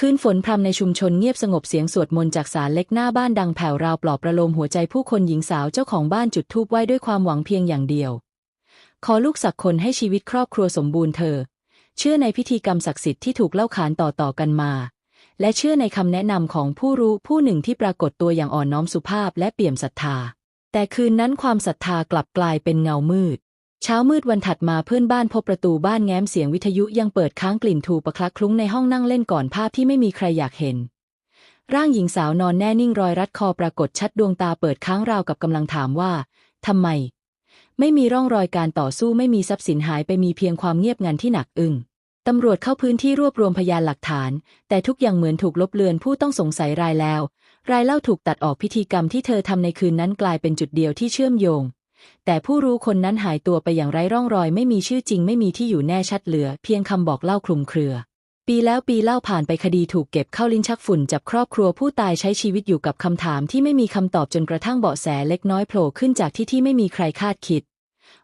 คืนฝนพรำในชุมชนเงียบสงบเสียงสวดมนต์จากศาลเล็กหน้าบ้านดังแผ่วราวปลอบประโลมหัวใจผู้คนหญิงสาวเจ้าของบ้านจุดธูปไหว้ด้วยความหวังเพียงอย่างเดียว ขอลูกสักคนให้ชีวิตครอบครัวสมบูรณ์เธอ เชื่อในพิธีกรรมศักดิ์สิทธิ์ที่ถูกเล่าขานต่อๆกันมา และเชื่อในคำแนะนำของผู้รู้ผู้หนึ่งที่ปรากฏตัวอย่างอ่อนน้อมสุภาพและเปี่ยมศรัทธา แต่คืนนั้นความศรัทธากลับกลายเป็นเงามืด เช้ามืดวันถัดมาเพื่อนบ้านพบประตูบ้านแง้มเสียงวิทยุยังเปิดค้างกลิ่นถูประคลักคลุ้งในห้องนั่งเล่นก่อนภาพที่ไม่มีใครอยากเห็น ร่างหญิงสาวนอนแน่นิ่งรอยรัดคอปรากฏชัดดวงตาเปิดค้างราวกับกำลังถามว่าทำไม ไม่มีร่องรอยการต่อสู้ไม่มีทรัพย์สินหายไปมีเพียงความเงียบงันที่หนักอึ้งตำรวจเข้าพื้นที่รวบรวมพยานหลักฐาน แต่ทุกอย่างเหมือนถูกลบเลือนผู้ต้องสงสัยรายแล้ว รายเล่าถูกตัดออกพิธีกรรมที่เธอทำในคืนนั้นกลายเป็นจุดเดียวที่เชื่อมโยง แต่ผู้รู้คนนั้นหายตัวไปอย่างไร้ร่องรอยไม่มีชื่อจริงไม่มีที่อยู่แน่ชัดเหลือ เพียงคำบอกเล่าคลุมเครือ ปีแล้วปีเล่าผ่านไปคดีถูกเก็บเข้าลิ้นชักฝุ่นจับครอบครัวผู้ตายใช้ชีวิตอยู่กับคำถามที่ไม่มีคำตอบจนกระทั่งเบาะแสเล็กน้อยโผล่ขึ้นจากที่ที่ไม่มีใครคาดคิด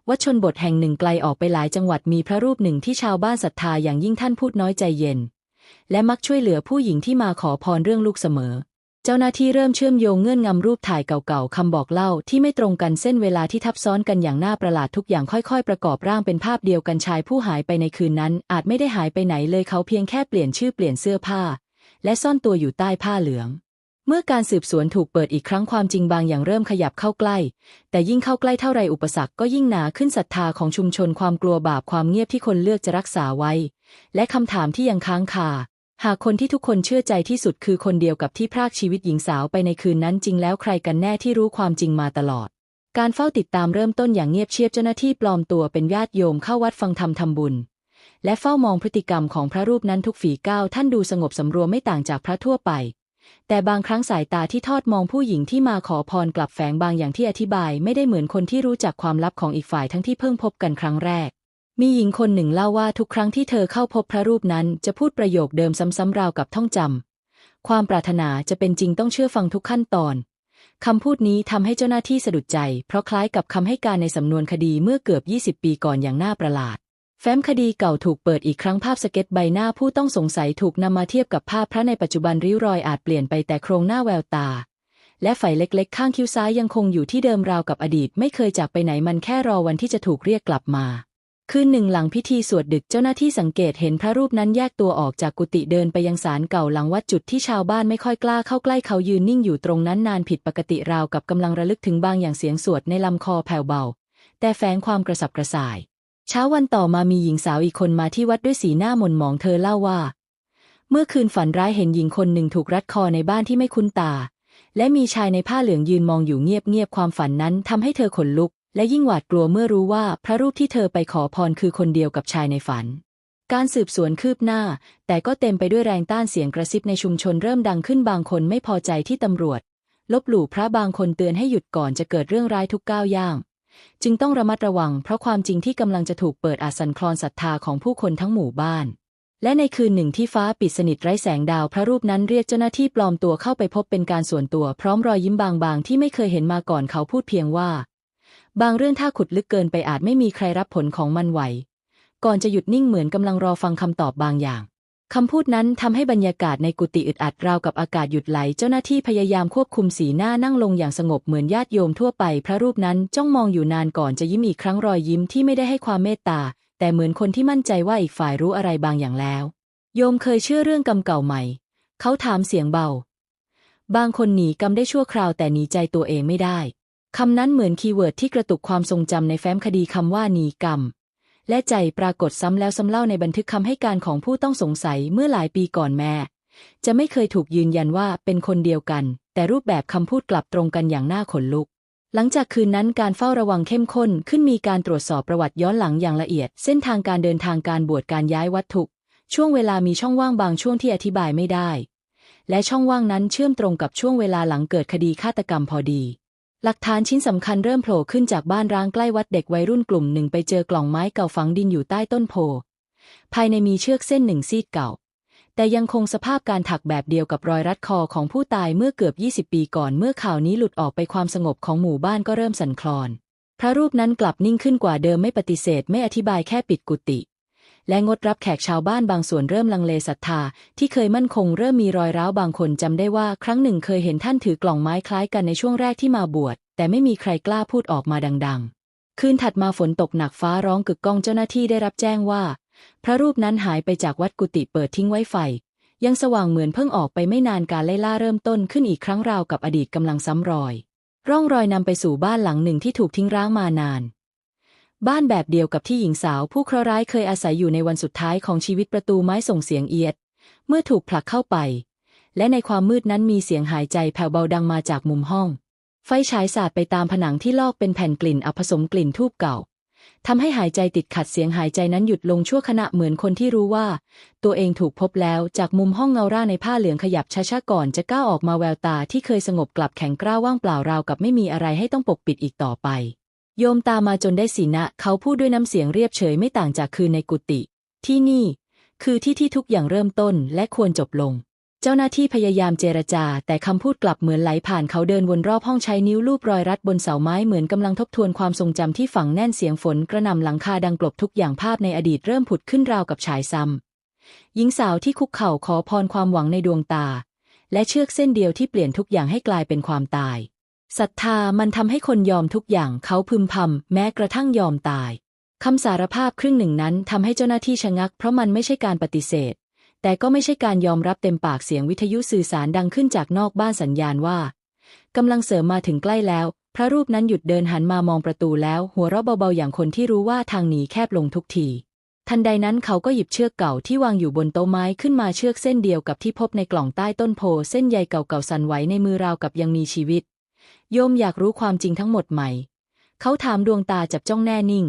วัดชนบทแห่งหนึ่งไกลออกไปหลายจังหวัดมีพระรูปหนึ่งที่ชาวบ้านศรัทธาอย่างยิ่งท่านพูดน้อยใจเย็น และมักช่วยเหลือผู้หญิงที่มาขอพรเรื่องลูกเสมอ เจ้าหน้าที่เริ่มเชื่อมโยงเงื่อนงำรูปถ่ายเก่าๆคำบอกเล่าที่ไม่ตรงกันเส้นเวลาที่ทับซ้อนกันอย่างน่าประหลาดทุกอย่างค่อยๆ ประกอบร่างเป็นภาพเดียวกันชายผู้หายไปในคืนนั้น อาจไม่ได้หายไปไหนเลยเขาเพียงแค่เปลี่ยนชื่อเปลี่ยนเสื้อผ้า และซ่อนตัวอยู่ใต้ผ้าเหลือง เมื่อการสืบสวนถูกเปิดอีกครั้งความจริงบางอย่างเริ่มขยับเข้าใกล้ แต่ยิ่งเข้าใกล้เท่าไรอุปสรรคก็ยิ่งหนาขึ้นศรัทธาของชุมชนความกลัวบาปความเงียบที่คนเลือกจะรักษาไว้ และคำถามที่ยังค้างคา หากคนที่ทุกคนเชื่อใจที่สุดคือคนเดียวกับที่พรากชีวิตหญิงสาวไปในคืนนั้นจริงแล้วใครกันแน่ที่รู้ความจริงมาตลอด การเฝ้าติดตามเริ่มต้นอย่างเงียบเชียบเจ้าหน้าที่ปลอมตัวเป็นญาติโยมเข้าวัดฟังธรรมทำบุญ และเฝ้ามองพฤติกรรมของพระรูปนั้นทุกฝีก้าวท่านดูสงบสำรวมไม่ต่างจากพระทั่วไป แต่บางครั้งสายตาที่ทอดมองผู้หญิงที่มาขอพรกลับแฝงบางอย่างที่อธิบาย ไม่ได้เหมือนคนที่รู้จักความลับของอีกฝ่ายทั้งที่เพิ่งพบกันครั้งแรก มีหญิงคนหนึ่งเล่าว่าทุกครั้งที่เธอเข้าพบพระรูปนั้นจะพูดประโยคเดิมซ้ำๆราวกับท่องจำ ความปรารถนาจะเป็นจริงต้องเชื่อฟังทุกขั้นตอน คำพูดนี้ทำให้เจ้าหน้าที่สะดุดใจ เพราะคล้ายกับคำให้การในสำนวนคดีเมื่อเกือบ 20 ปีก่อนอย่างน่าประหลาด แฟ้มคดีเก่าถูกเปิดอีกครั้งภาพสเก็ตใบหน้าผู้ต้องสงสัยถูกนำมาเทียบกับภาพพระในปัจจุบันริ้วรอยอาจเปลี่ยนไปแต่โครงหน้าแววตา และไฝเล็กๆ ข้างคิ้วซ้ายยังคงอยู่ที่เดิมราวกับอดีต ไม่เคยจากไปไหนมันแค่รอวันที่จะถูกเรียกกลับมา คืนหนึ่งหลังพิธีสวดดึกเจ้าหน้าที่สังเกตเห็นพระรูปนั้นแยกตัวออกจากกุฏิเดินไปยังศาลเก่าหลังวัดจุดที่ชาวบ้านไม่ค่อยกล้าเข้าใกล้เขายืนนิ่งอยู่ตรงนั้นนานผิดปกติราวกับกำลังระลึกถึงบางอย่างเสียงสวดในลำคอแผ่วเบา แต่แฝงความกระสับกระส่าย เช้าวันต่อมามีหญิงสาวอีกคนมาที่วัดด้วยสีหน้าหม่นหมองเธอเล่าว่า เมื่อคืนฝันร้ายเห็นหญิงคนหนึ่งถูกรัดคอในบ้านที่ไม่คุ้นตา และมีชายในผ้าเหลืองยืนมองอยู่เงียบๆความฝันนั้นทำให้เธอขนลุก และยิ่งหวาดกลัวเมื่อรู้ว่าพระรูปที่เธอไปขอพรคือคนเดียวกับชายในฝัน การสืบสวนคืบหน้า แต่ก็เต็มไปด้วยแรงต้านเสียงกระซิบในชุมชนเริ่มดังขึ้นบางคนไม่พอใจที่ตำรวจ ลบหลู่พระบางคนเตือนให้หยุดก่อนจะเกิดเรื่องร้ายทุกก้าวย่าง จึงต้องระมัดระวัง เพราะความจริงที่กำลังจะถูกเปิดอาจสันคลอนศรัทธาของผู้คนทั้งหมู่บ้านและในคืนหนึ่งที่ฟ้าปิดสนิทไร้แสงดาวพระรูปนั้นเรียกเจ้าหน้าที่ปลอมตัวเข้าไปพบเป็นการส่วนตัว พร้อมรอยยิ้มบางๆ ที่ไม่เคยเห็นมาก่อนเขาพูดเพียงว่า บางเรื่องถ้าขุดลึกเกินไปอาจไม่มีใครรับผลของมันไหว ก่อนจะหยุดนิ่งเหมือนกำลังรอฟังคำตอบบางอย่างคำพูดนั้นทำให้บรรยากาศในกุฏิอึดอัดราวกับอากาศหยุดไหล เจ้าหน้าที่พยายามควบคุมสีหน้านั่งลงอย่างสงบเหมือนญาติโยมทั่วไป พระรูปนั้นจ้องมองอยู่นานก่อนจะยิ้มอีกครั้งรอยยิ้มที่ไม่ได้ให้ความเมตตา แต่เหมือนคนที่มั่นใจว่าอีกฝ่ายรู้อะไรบางอย่างแล้ว โยมเคยเชื่อเรื่องกรรมเก่าไหม่ เขาถามเสียงเบา บางคนหนีกรรมได้ชั่วคราวแต่หนีใจตัวเองไม่ได้ คำนั้นเหมือนคีย์เวิร์ดที่กระตุกความทรงจำในแฟ้มคดีคำว่าหนีกรรม และใจปรากฏซ้ำแล้วซ้ำเล่าในบันทึกคำให้การของผู้ต้องสงสัยเมื่อหลายปีก่อนแม่ จะไม่เคยถูกยืนยันว่าเป็นคนเดียวกัน แต่รูปแบบคำพูดกลับตรงกันอย่างน่าขนลุก หลังจากคืนนั้นการเฝ้าระวังเข้มข้นขึ้นมีการตรวจสอบประวัติย้อนหลังอย่างละเอียด เส้นทางการเดินทางการบวชการย้ายวัตถุช่วงเวลามีช่องว่างบางช่วงที่อธิบายไม่ได้ และช่องว่างนั้นเชื่อมตรงกับช่วงเวลาหลังเกิดคดีฆาตกรรมพอดี หลักฐานชิ้นสำคัญเริ่มโผล่ขึ้นจากบ้านร้างใกล้วัดเด็กวัยรุ่นกลุ่มหนึ่งไปเจอกล่องไม้เก่าฝังดินอยู่ใต้ต้นโพ ภายในมีเชือกเส้นหนึ่งซีดเก่า แต่ยังคงสภาพการถักแบบเดียวกับรอยรัดคอของผู้ตายเมื่อเกือบ 20 ปีก่อนเมื่อข่าวนี้หลุดออกไปความสงบของหมู่บ้านก็เริ่มสั่นคลอน พระรูปนั้นกลับนิ่งขึ้นกว่าเดิมไม่ปฏิเสธไม่อธิบายแค่ปิดกุฏิ และงดรับแขกชาวบ้านบางส่วนเริ่มลังเลศรัทธา ที่เคยมั่นคงเริ่มมีรอยร้าวบางคนจำได้ว่าครั้งหนึ่งเคยเห็นท่านถือกล่องไม้คล้ายกันในช่วงแรกที่มาบวช แต่ไม่มีใครกล้าพูดออกมาดัง ๆ คืนถัดมาฝนตกหนักฟ้าร้องกึกก้องเจ้าหน้าที่ได้รับแจ้งว่า พระรูปนั้นหายไปจากวัดกุฏิเปิดทิ้งไว้ไฟ ยังสว่างเหมือนเพิ่งออกไปไม่นานการไล่ล่าเริ่มต้นขึ้นอีกครั้งราวกับอดีตกำลังซ้ำรอย ร่องรอยนำไปสู่บ้านหลังหนึ่งที่ถูกทิ้งร้างมานาน บ้านแบบเดียวกับที่หญิงสาวผู้เคราะห์ร้ายเคยอาศัยอยู่ในวันสุดท้ายของชีวิตประตูไม้ส่งเสียงเอียด เมื่อถูกผลักเข้าไป และในความมืดนั้นมีเสียงหายใจแผ่วเบาดังมาจากมุมห้อง ไฟฉายสาดไปตามผนังที่ลอกเป็นแผ่นกลิ่นอับผสมกลิ่นทูบเก่าทำให้หายใจติดขัดเสียงหายใจนั้นหยุดลงชั่วขณะเหมือนคนที่รู้ว่า ตัวเองถูกพบแล้วจากมุมห้องเงาร่าในผ้าเหลืองขยับช้าๆก่อนจะก้าวออกมาแววตาที่เคยสงบกลับแข็งกร้าวว่างเปล่าราวกับไม่มีอะไรให้ต้องปกปิดอีกต่อไป โยมตามมาจนได้สีนะ เขาพูดด้วยน้ำเสียงเรียบเฉยไม่ต่างจากคืนในกุฏิที่นี่ คือที่ที่ทุกอย่างเริ่มต้นและควรจบลง เจ้าหน้าที่พยายามเจรจา แต่คำพูดกลับเหมือนไหลผ่านเขาเดินวนรอบห้องใช้นิ้วลูบรอยรัดบนเสาไม้เหมือนกำลังทบทวนความทรงจำที่ฝังแน่นเสียงฝนกระหน่ำหลังคาดังกลบทุกอย่างภาพในอดีตเริ่มผุดขึ้นราวกับฉายซ้ำหญิงสาวที่คุกเข่าขอพรความหวังในดวงตา และเชือกเส้นเดียวที่เปลี่ยนทุกอย่างให้กลายเป็นความตาย ศรัทธามันทำให้คนยอมทุกอย่างเขาพึมพำแม้กระทั่งยอมตายคำสารภาพครึ่งหนึ่งนั้นทำให้เจ้าหน้าที่ชะงัก เพราะมันไม่ใช่การปฏิเสธ แต่ก็ไม่ใช่การยอมรับเต็มปากเสียงวิทยุสื่อสารดังขึ้นจากนอกบ้านสัญญาณว่ากำลังเสริมมาถึงใกล้แล้ว พระรูปนั้นหยุดเดินหันมามองประตูแล้ว หัวเราะเบาๆอย่างคนที่รู้ว่าทางหนีแคบลงทุกที ทันใดนั้นเขาก็หยิบเชือกเก่าที่วางอยู่บนโต๊ะไม้ขึ้นมาเชือกเส้นเดียวกับที่พบในกล่องใต้ต้นโพเส้นใยเก่าๆสั่นไหวในมือราวกับยังมีชีวิต โยมอยากรู้ความจริงทั้งหมดไหม เขาถามดวงตาจับจ้องแน่นิ่ง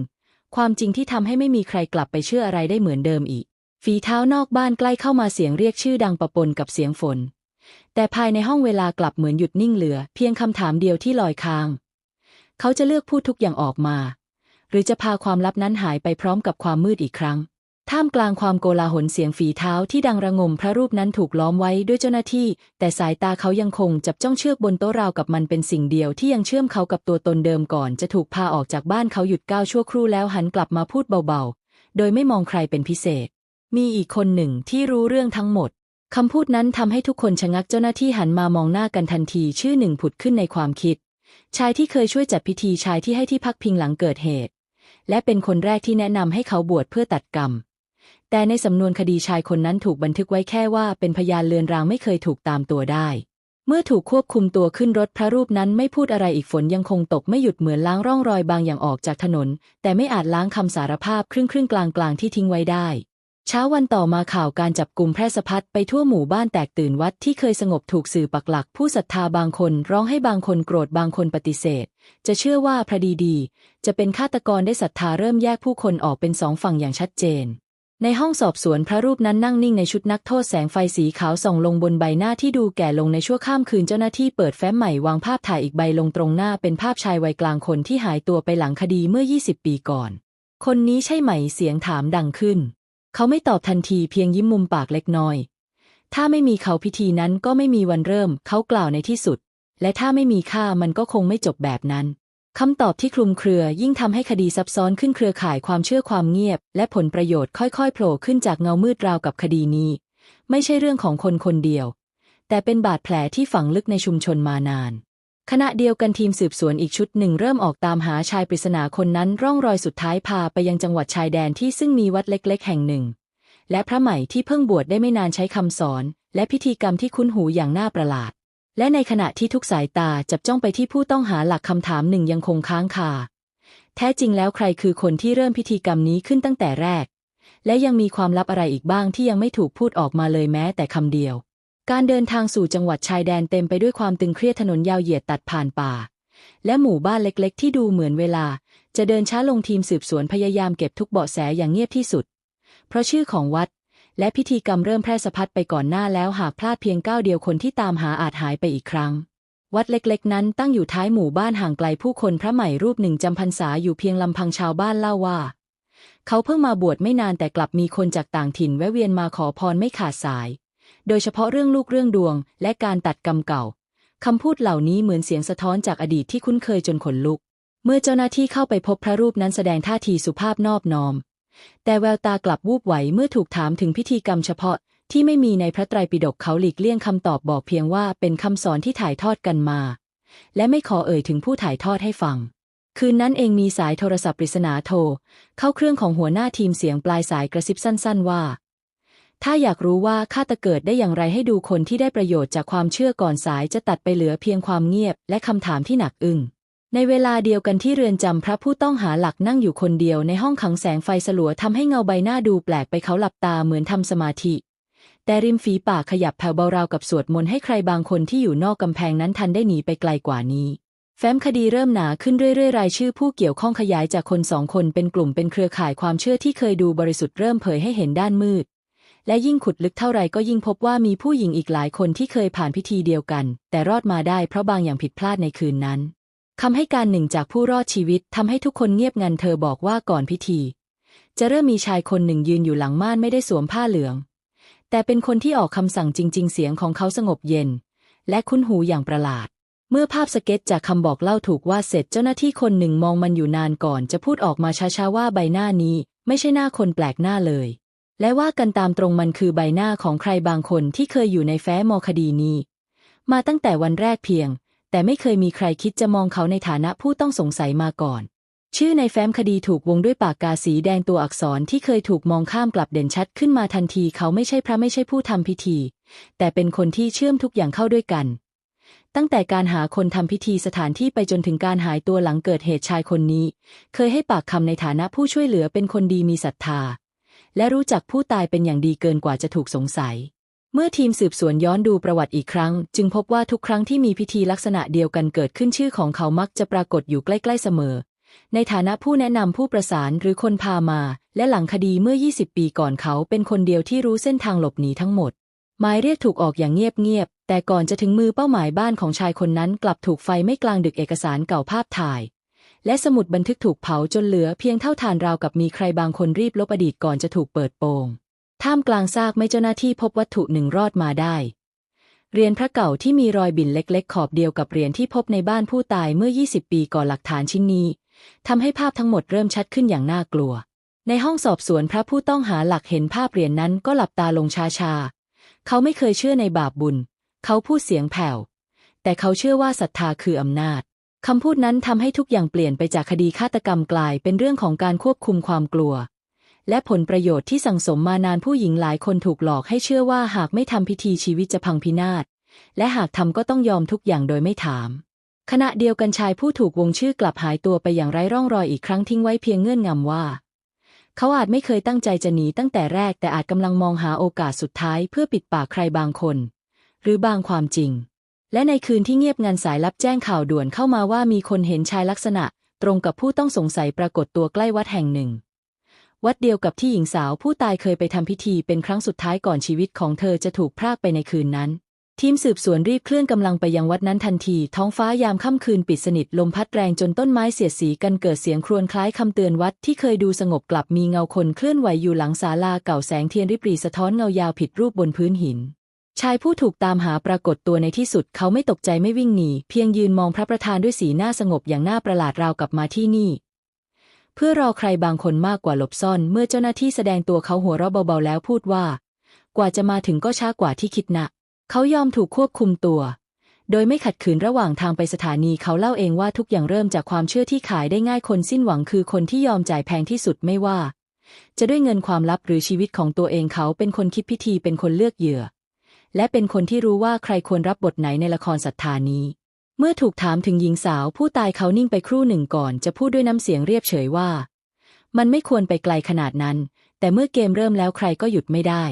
ความจริงที่ทำให้ไม่มีใครกลับไปเชื่ออะไรได้เหมือนเดิมอีก ฝีเท้านอกบ้านใกล้เข้ามาเสียงเรียกชื่อดังประปนกับเสียงฝน แต่ภายในห้องเวลากลับเหมือนหยุดนิ่งเหลือ เพียงคำถามเดียวที่ลอยค้าง เขาจะเลือกพูดทุกอย่างออกมา หรือจะพาความลับนั้นหายไปพร้อมกับความมืดอีกครั้ง ท่ามกลางความโกลาหลเสียงฝีเท้าที่ดังระงมพระรูปนั้นถูกล้อมไว้ด้วยเจ้าหน้าที่ แต่สายตาเขายังคงจับจ้องเชือกบนโต๊ะราวกับมันเป็นสิ่งเดียวที่ยังเชื่อมเขากับตัวตนเดิมก่อนจะถูกพาออกจากบ้านเขาหยุดก้าวชั่วครู่แล้วหันกลับมาพูดเบาๆ โดยไม่มองใครเป็นพิเศษ มีอีกคนหนึ่งที่รู้เรื่องทั้งหมดคำพูดนั้นทำให้ทุกคนชะงักเจ้าหน้าที่หันมามองหน้ากันทันทีชื่อหนึ่งผุดขึ้นในความคิด ชายที่เคยช่วยจัดพิธีชายที่ให้ที่พักพิงหลังเกิดเหตุ และเป็นคนแรกที่แนะนำให้เขาบวชเพื่อตัดกรรม แต่ในสำนวนคดีชายคนนั้นถูกบันทึกไว้แค่ว่าเป็นพยานเลือนรางไม่เคยถูกตามตัวได้ เมื่อถูกควบคุมตัวขึ้นรถพระรูปนั้นไม่พูดอะไรอีกฝนยังคงตกไม่หยุดเหมือนล้างร่องรอยบางอย่างออกจากถนน แต่ไม่อาจล้างคำสารภาพครึ่งครึ่งกลางกลางที่ทิ้งไว้ได้ เช้าวันต่อมาข่าวการจับกลุ่มแพร่สะพัดไปทั่วหมู่บ้านแตกตื่นวัดที่เคยสงบถูกสื่อปักหลัก ผู้ศรัทธาบางคนร้องให้บางคนโกรธบางคนปฏิเสธ จะเชื่อว่าพระดีดี จะเป็นฆาตกรได้ศรัทธาเริ่มแยกผู้คนออกเป็นสองฝั่งอย่างชัดเจน ในห้องสอบสวนพระรูปนั้นนั่งนิ่งในชุดนักโทษแสงไฟสีขาวส่องลงบนใบหน้าที่ดูแก่ลงในชั่วข้ามคืนเจ้าหน้าที่เปิดแฟ้มใหม่วางภาพถ่ายอีกใบลงตรงหน้าเป็นภาพชายวัยกลางคนที่หายตัวไปหลังคดีเมื่อ 20 ปีก่อน คนนี้ใช่ไหมเสียงถามดังขึ้น เขาไม่ตอบทันทีเพียงยิ้มมุมปากเล็กน้อย ถ้าไม่มีเขาพิธีนั้นก็ไม่มีวันเริ่ม เขากล่าวในที่สุด และถ้าไม่มีข้ามันก็คงไม่จบแบบนั้น คำตอบที่คลุมเครือยิ่งทำให้คดีซับซ้อนขึ้นเครือข่ายความเชื่อความเงียบ และผลประโยชน์ค่อยๆโผล่ขึ้นจากเงามืดราวกับคดีนี้ ไม่ใช่เรื่องของคนคนเดียว แต่เป็นบาดแผลที่ฝังลึกในชุมชนมานาน ขณะเดียวกันทีมสืบสวนอีกชุดหนึ่งเริ่มออกตามหาชายปริศนาคนนั้นร่องรอยสุดท้ายพาไปยังจังหวัดชายแดนที่ซึ่งมีวัดเล็ก ๆ แห่งหนึ่ง และพระใหม่ที่เพิ่งบวชได้ไม่นานใช้คำสอน และพิธีกรรมที่คุ้นหูอย่างน่าประหลาด และในขณะที่ทุกสายตาจับจ้องไปที่ผู้ต้องหาหลักคำถามหนึ่งยังคงค้างคา แท้จริงแล้วใครคือคนที่เริ่มพิธีกรรมนี้ขึ้นตั้งแต่แรก และยังมีความลับอะไรอีกบ้างที่ยังไม่ถูกพูดออกมาเลยแม้แต่คำเดียว การเดินทางสู่จังหวัดชายแดนเต็มไปด้วยความตึงเครียดถนนยาวเหยียดตัดผ่านป่า และหมู่บ้านเล็กๆ ที่ดูเหมือนเวลา จะเดินช้าลงทีมสืบสวนพยายามเก็บทุกเบาะแสอย่างเงียบที่สุด เพราะชื่อของวัด และพิธีกรรมเริ่มแพร่สะพัดไปก่อนหน้าแล้วหากพลาดเพียงก้าวเดียวคนที่ตามหาอาจหายไปอีกครั้ง วัดเล็กๆ นั้นตั้งอยู่ท้ายหมู่บ้านห่างไกลผู้คนพระใหม่รูปหนึ่งจำพรรษาอยู่เพียงลำพังชาวบ้านเล่าว่า เขาเพิ่งมาบวชไม่นานแต่กลับมีคนจากต่างถิ่นแวะเวียนมาขอพรไม่ขาดสาย โดยเฉพาะเรื่องลูกเรื่องดวง และการตัดกรรมเก่าคำพูดเหล่านี้เหมือนเสียงสะท้อนจากอดีตที่คุ้นเคยจนขนลุก เมื่อเจ้าหน้าที่เข้าไปพบพระรูปนั้นแสดงท่าทีสุภาพนอบน้อม แต่แววตากลับวูบไหวเมื่อถูกถามถึงพิธีกรรมเฉพาะที่ไม่มีในพระไตรปิฎกเขาหลีกเลี่ยงคำตอบบอกเพียงว่าเป็นคำสอนที่ถ่ายทอดกันมา และไม่ขอเอ่ยถึงผู้ถ่ายทอดให้ฟัง คืนนั้นเองมีสายโทรศัพท์ปริศนาโทร เข้าเครื่องของหัวหน้าทีมเสียงปลายสายกระซิบสั้น ๆ ว่า ถ้าอยากรู้ว่าฆาตเกิดได้อย่างไรให้ดูคนที่ได้ประโยชน์จากความเชื่อก่อนสายจะตัดไปเหลือเพียงความเงียบ และคำถามที่หนักอึ้ง ในเวลาเดียวกันที่เรือนจำพระผู้ต้องหาหลักนั่งอยู่คนเดียวในห้องขังแสงไฟสลัวทำให้เงาใบหน้าดูแปลกไปเขาหลับตาเหมือนทำสมาธิ แต่ริมฝีปากขยับแผ่วเบาราวกับสวดมนต์ให้ใครบางคนที่อยู่นอกกำแพงนั้นทันได้หนีไปไกลกว่านี้ แฟ้มคดีเริ่มหนาขึ้นเรื่อยๆ รายชื่อผู้เกี่ยวข้องขยายจากคนสองคนเป็นกลุ่มเป็นเครือข่ายความเชื่อที่เคยดูบริสุทธิ์เริ่มเผยให้เห็นด้านมืดและยิ่งขุดลึกเท่าไรก็ยิ่งพบว่ามีผู้หญิงอีกหลายคนที่เคยผ่านพิธีเดียวกัน แต่รอดมาได้เพราะบางอย่างผิดพลาดในคืนนั้น คำให้การหนึ่งจากผู้รอดชีวิตทำให้ทุกคนเงียบงันเธอบอกว่าก่อนพิธี จะเริ่มมีชายคนหนึ่งยืนอยู่หลังม่านไม่ได้สวมผ้าเหลือง แต่เป็นคนที่ออกคำสั่งจริง ๆ เสียงของเขาสงบเย็น และคุ้นหูอย่างประหลาด เมื่อภาพสเก็ตจากคำบอกเล่าถูกวาดเสร็จเจ้าหน้าที่คนหนึ่งมองมันอยู่นานก่อน จะพูดออกมาช้าๆว่าใบหน้านี้ไม่ใช่หน้าคนแปลกหน้าเลย และว่ากันตามตรงมันคือใบหน้าของใครบางคนที่เคยอยู่ในแฟ้มอคดีนี้ มาตั้งแต่วันแรกเพียง แต่ไม่เคยมีใครคิดจะมองเขาในฐานะผู้ต้องสงสัยมาก่อน ชื่อในแฟ้มคดีถูกวงด้วยปากกาสีแดงตัวอักษรที่เคยถูกมองข้ามกลับเด่นชัดขึ้นมาทันทีเขาไม่ใช่พระไม่ใช่ผู้ทำพิธี แต่เป็นคนที่เชื่อมทุกอย่างเข้าด้วยกัน ตั้งแต่การหาคนทำพิธีสถานที่ไปจนถึงการหายตัวหลังเกิดเหตุชายคนนี้ เคยให้ปากคำในฐานะผู้ช่วยเหลือเป็นคนดีมีศรัทธา และรู้จักผู้ตายเป็นอย่างดีเกินกว่าจะถูกสงสัย เมื่อทีมสืบสวนย้อนดูประวัติอีกครั้ง จึงพบว่าทุกครั้งที่มีพิธีลักษณะเดียวกันเกิดขึ้นชื่อของเขามักจะปรากฏอยู่ใกล้ๆเสมอ ในฐานะผู้แนะนำผู้ประสานหรือคนพามา และหลังคดีเมื่อ 20 ปีก่อนเขาเป็นคนเดียวที่รู้เส้นทางหลบหนีทั้งหมด หมายเรียกถูกออกอย่างเงียบๆแต่ก่อนจะถึงมือเป้าหมายบ้านของชายคนนั้นกลับถูกไฟไม่กลางดึกเอกสารเก่าภาพถ่าย และสมุดบันทึกถูกเผาจนเหลือเพียงเท่าฐานราวกับมีใครบางคนรีบลบอดีตก่อนจะถูกเปิดโปง ท่ามกลางซากไม่เจ้าหน้าที่พบวัตถุหนึ่งรอดมาได้เหรียญพระเก่าที่มีรอยบินเล็ก ๆ ขอบเดียวกับเหรียญที่พบในบ้านผู้ตายเมื่อ 20 ปีก่อนหลักฐานชิ้นนี้ทำให้ภาพทั้งหมดเริ่มชัดขึ้นอย่างน่ากลัว ในห้องสอบสวนพระผู้ต้องหาหลักเห็นภาพเหรียญนนั้นก็หลับตาลงชาๆ เขาไม่เคยเชื่อในบาปบุญ เขาพูดเสียงแผ่ว แต่เขาเชื่อว่าศรัทธาคืออำนาจคำพูดนั้นทำให้ทุกอย่างเปลี่ยนไปจากคดีฆาตกรรมกลายเป็นเรื่องของการควบคุมความกลัว และผลประโยชน์ที่สั่งสมมานานผู้หญิงหลายคนถูกหลอกให้เชื่อว่าหากไม่ทำพิธีชีวิตจะพังพินาศ และหากทำก็ต้องยอมทุกอย่างโดยไม่ถาม ขณะเดียวกันชายผู้ถูกวงชื่อกลับหายตัวไปอย่างไร้ร่องรอยอีกครั้งทิ้งไว้เพียงเงื่อนงำว่า เขาอาจไม่เคยตั้งใจจะหนีตั้งแต่แรกแต่อาจกำลังมองหาโอกาสสุดท้ายเพื่อปิดปากใครบางคน หรือบางความจริง และในคืนที่เงียบงันสายลับแจ้งข่าวด่วนเข้ามาว่ามีคนเห็นชายลักษณะ ตรงกับผู้ต้องสงสัยปรากฏตัวใกล้วัดแห่งหนึ่ง วัดเดียวกับที่หญิงสาวผู้ตายเคยไปทำพิธีเป็นครั้งสุดท้ายก่อนชีวิตของเธอจะถูกพรากไปในคืนนั้น ทีมสืบสวนรีบเคลื่อนกำลังไปยังวัดนั้นทันที ท้องฟ้ายามค่ำคืนปิดสนิทลมพัดแรงจนต้นไม้เสียดสีกันเกิดเสียงครวญคล้ายคำเตือนวัดที่เคยดูสงบกลับมีเงาคนเคลื่อนไหวอยู่หลังศาลาเก่าแสงเทียนริบหรี่สะท้อนเงายาวผิดรูปบนพื้นหินชายผู้ถูกตามหาปรากฏตัวในที่สุดเขาไม่ตกใจไม่วิ่งหนี เพียงยืนมองพระประธานด้วยสีหน้าสงบอย่างน่าประหลาดราวกับมาที่นี่ เพื่อรอใครบางคนมากกว่าหลบซ่อน เมื่อเจ้าหน้าที่แสดงตัวเขาหัวเราะเบาๆแล้วพูดว่า กว่าจะมาถึงก็ช้ากว่าที่คิดนะเขายอมถูกควบคุมตัว โดยไม่ขัดขืนระหว่างทางไปสถานีเขาเล่าเองว่าทุกอย่างเริ่มจากความเชื่อที่ขายได้ง่ายคนสิ้นหวังคือคนที่ยอมจ่ายแพงที่สุดไม่ว่า จะด้วยเงินความลับหรือชีวิตของตัวเองเขาเป็นคนคิดพิธีเป็นคนเลือกเหยื่อ และเป็นคนที่รู้ว่าใครควรรับบทไหนในละครศรัทธานี้ เมื่อถูกถามถึงหญิงสาวผู้ตายเขานิ่งไปครู่หนึ่งก่อนจะพูดด้วยน้ำเสียงเรียบเฉยว่า มันไม่ควรไปไกลขนาดนั้น แต่เมื่อเกมเริ่มแล้วใครก็หยุดไม่ได้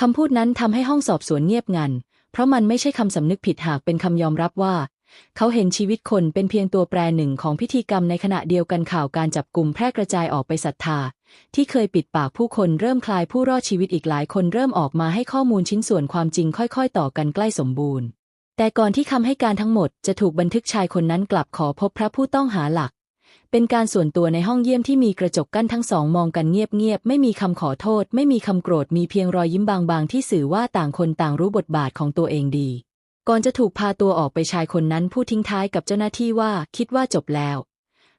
คำพูดนั้นทำให้ห้องสอบสวนเงียบงัน เพราะมันไม่ใช่คำสำนึกผิดหากเป็นคำยอมรับว่า เขาเห็นชีวิตคนเป็นเพียงตัวแปรหนึ่งของพิธีกรรมในขณะเดียวกันข่าวการจับกลุ่มแพร่กระจายออกไปศรัทธา ที่เคยปิดปากผู้คนเริ่มคลายผู้รอดชีวิตอีกหลายคนเริ่มออกมาให้ข้อมูลชิ้นส่วนความจริงค่อย ๆ ต่อกันใกล้สมบูรณ์ แต่ก่อนที่คำให้การทั้งหมดจะถูกบันทึกชายคนนั้นกลับขอพบพระผู้ต้องหาหลัก เป็นการส่วนตัวในห้องเยี่ยมที่มีกระจกกั้นทั้งสองมองกันเงียบๆ ไม่มีคำขอโทษ ไม่มีคำโกรธ มีเพียงรอยยิ้มบางๆ ที่สื่อว่าต่างคนต่างรู้บทบาทของตัวเองดี ก่อนจะถูกพาตัวออกไปชายคนนั้นพูดทิ้งท้ายกับเจ้าหน้าที่ว่าคิดว่าจบแล้ว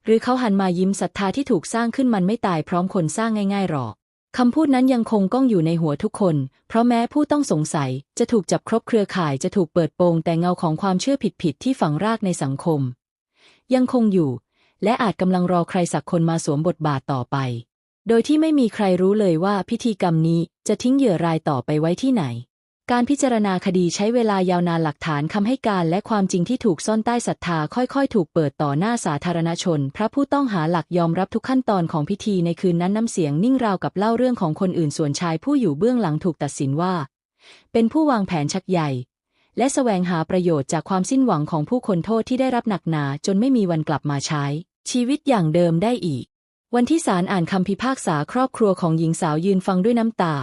หรือเขาหันมายิ้มศรัทธาที่ถูกสร้างขึ้นมันไม่ตายพร้อมคนสร้างง่ายๆหรอก คำพูดนั้นยังคงก้องอยู่ในหัวทุกคน เพราะแม้ผู้ต้องสงสัยจะถูกจับครบเครือข่ายจะถูกเปิดโปงแต่เงาของความเชื่อผิดๆที่ฝังรากในสังคม ยังคงอยู่ และอาจกำลังรอใครสักคนมาสวมบทบาทต่อไป โดยที่ไม่มีใครรู้เลยว่าพิธีกรรมนี้จะทิ้งเหยื่อรายต่อไปไว้ที่ไหน การพิจารณาคดีใช้เวลายาวนานหลักฐานคำให้การและความจริงที่ถูกซ่อนใต้ศรัทธาค่อยๆ ถูกเปิดต่อหน้าสาธารณชน พระผู้ต้องหาหลักยอมรับทุกขั้นตอนของพิธีในคืนนั้นน้ำเสียงนิ่งราวกับเล่าเรื่องของคนอื่นส่วนชายผู้อยู่เบื้องหลังถูกตัดสินว่า เป็นผู้วางแผนชักใหญ่ และแสวงหาประโยชน์จากความสิ้นหวังของผู้คนโทษที่ได้รับหนักหนาจนไม่มีวันกลับมาใช้ ชีวิตอย่างเดิมได้อีก วันที่ศาลอ่านคำพิพากษาครอบครัวของหญิงสาวยืนฟังด้วยน้ำตา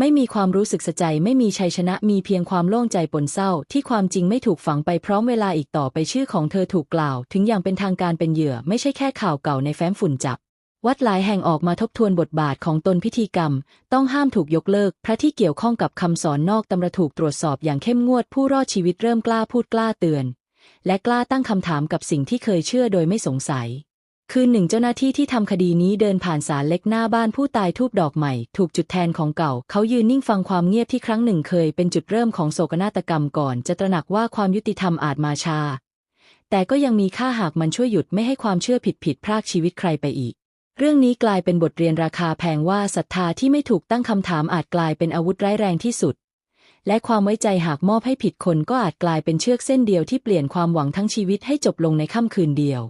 ไม่มีความรู้สึกสะใจไม่มีชัยชนะมีเพียงความโล่งใจปนเศร้า ที่ความจริงไม่ถูกฝังไปพร้อมเวลาอีกต่อไปชื่อของเธอถูกกล่าว ถึงอย่างเป็นทางการเป็นเหยื่อ ไม่ใช่แค่ข่าวเก่าในแฟ้มฝุ่นจับ วัดหลายแห่งออกมาทบทวนบทบาทของตนพิธีกรรม ต้องห้ามถูกยกเลิก พระที่เกี่ยวข้องกับคำสอนนอกตำราถูกตรวจสอบอย่างเข้มงวดผู้รอดชีวิตเริ่มกล้าพูดกล้าเตือน และกล้าตั้งคำถามกับสิ่งที่เคยเชื่อโดยไม่สงสัย คืนหนึ่งเจ้าหน้าที่ที่ทำคดีนี้เดินผ่านศาลเล็กหน้าบ้านผู้ตายทูบดอกใหม่ ถูกจุดแทนของเก่า เขายืนนิ่งฟังความเงียบที่ครั้งหนึ่งเคยเป็นจุดเริ่มของโศกนาฏกรรมก่อนจะตระหนักว่าความยุติธรรมอาจมาชา แต่ก็ยังมีค่าหากมันช่วยหยุดไม่ให้ความเชื่อผิดผิดพรากชีวิตใครไปอีก เรื่องนี้กลายเป็นบทเรียนราคาแพงว่าศรัทธาที่ไม่ถูกตั้งคำถามอาจกลายเป็นอาวุธร้ายแรงที่สุด และความไว้ใจหากมอบให้ผิดคนก็อาจกลายเป็นเชือกเส้นเดียวที่เปลี่ยนความหวังทั้งชีวิตให้จบลงในค่ำคืนเดียว